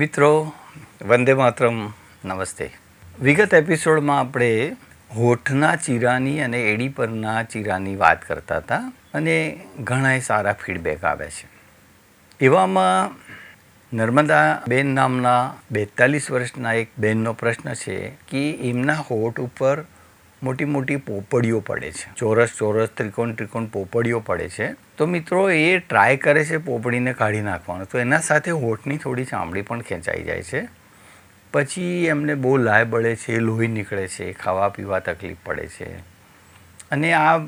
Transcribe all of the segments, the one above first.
મિત્રો, વંદે માતરમ, નમસ્તે. વિગત એપિસોડમાં આપણે હોઠના ચીરાની અને એડી પરના ચીરાની વાત કરતા હતા અને ઘણાય સારા ફીડબેક આવ્યા છે. એવામાં નર્મદા બેન નામના બેતાલીસ વર્ષના એક બેનનો પ્રશ્ન છે કે એમના હોઠ ઉપર મોટી મોટી પોપડીઓ પડે છે. ચોરસ ચોરસ, ત્રિકોણ ત્રિકોણ પોપડીઓ પડે છે. તો મિત્રો, એ ટ્રાય કરે છે પોપડીને કાઢી નાખવાનું. તો એના સાથે હોઠની થોડી ચામડી પણ ખેંચાઈ જાય છે. પછી એમને બહુ લાય બળે છે, લોહી નીકળે છે, ખાવા પીવા તકલીફ પડે છે. અને આ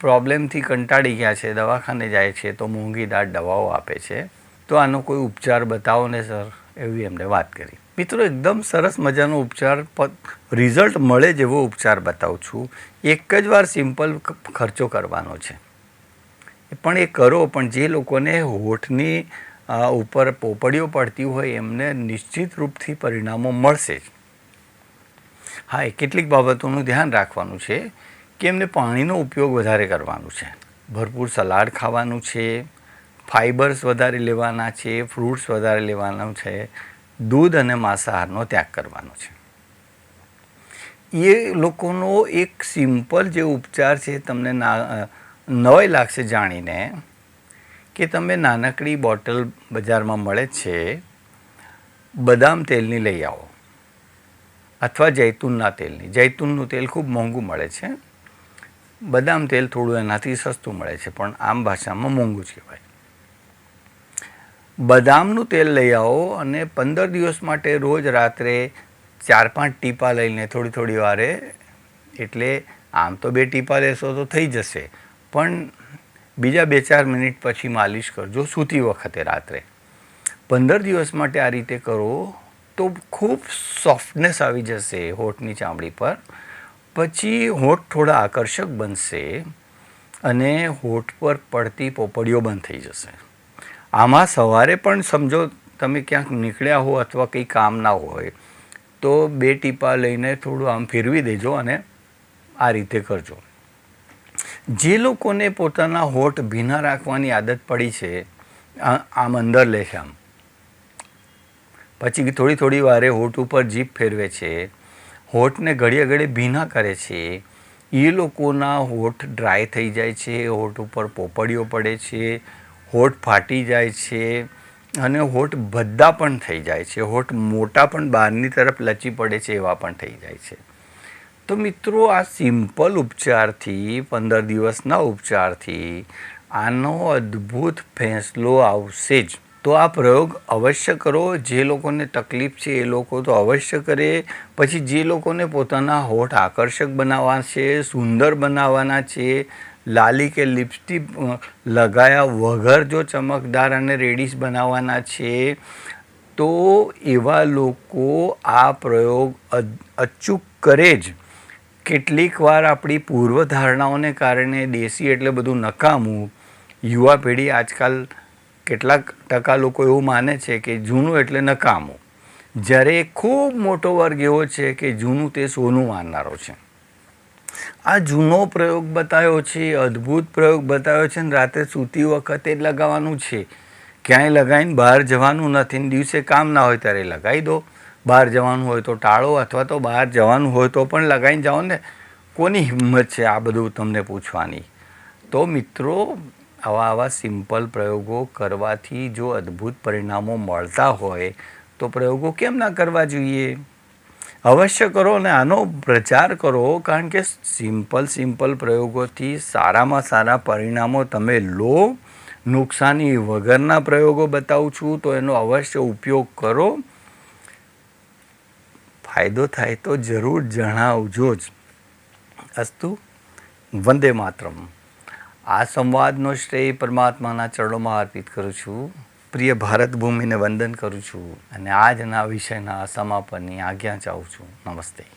પ્રોબ્લેમથી કંટાળી ગયા છે, દવાખાને જાય છે, તો મોંઘી દાળ દવાઓ આપે છે. તો આનો કોઈ ઉપચાર બતાવો ને, સર? એવી એમને વાત કરી. મિત્રો, એકદમ સરસ મજાનો ઉપચાર રિઝલ્ટ મળે જેવો ઉપચાર બતાવું છું. એક જ વાર સિમ્પલ ખર્ચો કરવાનો છે. પણ એ કરો, પણ જે લોકોને હોઠની ઉપર પોપડીઓ પડતી હોય, એમને નિશ્ચિત રૂપથી પરિણામો મળશે જ. હા, એ કેટલીક બાબતોનું ધ્યાન રાખવાનું છે કે એમને પાણીનો ઉપયોગ વધારે કરવાનો છે. ભરપૂર સલાડ ખાવાનું છે, ફાઇબર્સ વધારે લેવાના છે, ફ્રૂટ્સ વધારે લેવાના છે દૂધ અને માંસાહારનો ત્યાગ કરવાનો છે. એ લોકોનો એક સિમ્પલ જે ઉપચાર છે તમને ના, નવાઈ લાગશે જાણીને કે તમે નાનકડી બોટલ બજારમાં મળે છે, બદામ તેલની લઈ આવો અથવા જૈતુનના તેલની. જૈતુનનું તેલ ખૂબ મોંઘું મળે છે. બદામ તેલ થોડું એનાથી સસ્તું મળે છે, પણ આમ ભાષામાં મોંઘું જ કહેવાય. બદામનું તેલ લઈ આવો અને પંદર દિવસ માટે રોજ રાત્રે ચાર પાંચ ટીપા લઈને થોડી થોડી વારે, એટલે આમ તો બે ટીપા લેશો તો થઈ જશે. પણ બીજા બે ચાર મિનિટ પછી માલિશ કરજો સૂતી વખતે રાત્રે. પંદર દિવસ માટે આ રીતે કરો તો ખૂબ સોફ્ટનેસ આવી જશે હોઠની ચામડી પર. પછી હોઠ થોડા આકર્ષક બનશે અને હોઠ પર પડતી પોપડીઓ બંધ થઈ જશે. આમાં સવારે પણ સમજો તમે ક્યાંક નીકળ્યા હો અથવા કંઈ કામ ના હોય, તો બે ટીપા લઈને થોડું આમ ફેરવી દેજો અને આ રીતે કરજો. જે લોકોને પોતાના હોઠ ભીના રાખવાની આદત પડી છે આમ અંદર લે છે આમ. પછી થોડી થોડી વારે હોઠ ઉપર જીભ ફેરવે છે, હોઠને ઘડીએ ઘડીએ ભીના કરે છે, એ લોકોના હોઠ ડ્રાય થઈ જાય છે, હોઠ ઉપર પોપડીઓ પડે છે હોઠ ફાટી જાય છે અને હોઠ ભદ્દા પણ થઈ જાય છે. હોઠ મોટા પણ બહારની તરફ લચી પડે છે એવા પણ થઈ જાય છે. તો મિત્રો, આ સિમ્પલ ઉપચારથી, પંદર દિવસના ઉપચારથી આનો અદ્ભુત ફેંસલો આવશે જ. તો આ પ્રયોગ અવશ્ય કરો. જે લોકોને તકલીફ છે એ લોકો તો અવશ્ય કરે. પછી જે લોકોને પોતાના હોઠ આકર્ષક બનાવવા છે, સુંદર બનાવવાના છે લાલી કે લિપસ્ટિક લગાયા વગર જો ચમકદાર અને રેડિશ બનાવવાના છે, તો એવા લોકો આ પ્રયોગ અચૂક કરે જ. કેટલીક વાર આપણી પૂર્વધારણાઓને કારણે દેશી એટલે બધું નકામું. યુવા પેઢી આજકાલ કેટલાક ટકા લોકો એવું માને છે કે જૂનું એટલે નકામું. જ્યારે ખૂબ મોટો વર્ગ એવો છે કે જૂનું તે સોનું માનનારો છે. આ જૂનો પ્રયોગ બતાવ્યો છે, અદ્ભુત પ્રયોગ બતાવ્યો છે ને રાતે સૂતી વખતે જ લગાવવાનું છે. ક્યાંય લગાવીને બહાર જવાનું નથી. ને દિવસે કામ ના હોય ત્યારે લગાવી દો. બહાર જવાનું હોય તો ટાળો અથવા તો બહાર જવાનું હોય તો પણ લગાવીને જાઓ ને. કોની હિંમત છે આ બધું તમને પૂછવાની? તો મિત્રો, આવા આવા સિમ્પલ પ્રયોગો કરવાથી જો અદ્ભુત પરિણામો મળતા હોય, તો પ્રયોગો કેમ ના કરવા જોઈએ? અવશ્ય કરો અને આનો પ્રચાર કરો, કારણ કે સિમ્પલ સિમ્પલ પ્રયોગોથી સારામાં સારા પરિણામો તમે લો. નુકસાની વગરના પ્રયોગો બતાવું છું, તો એનો અવશ્ય ઉપયોગ કરો. ફાયદો થાય તો જરૂર જણાવજો જ. અસ્તુ, વંદે માતરમ. આ સંવાદનો શ્રેય પરમાત્માના ચરણોમાં અર્પિત કરું છું. પ્રિય ભારત ભૂમિને વંદન કરું છું અને આજના વિષયના સમાપનની આજ્ઞા ચાહું છું. નમસ્તે.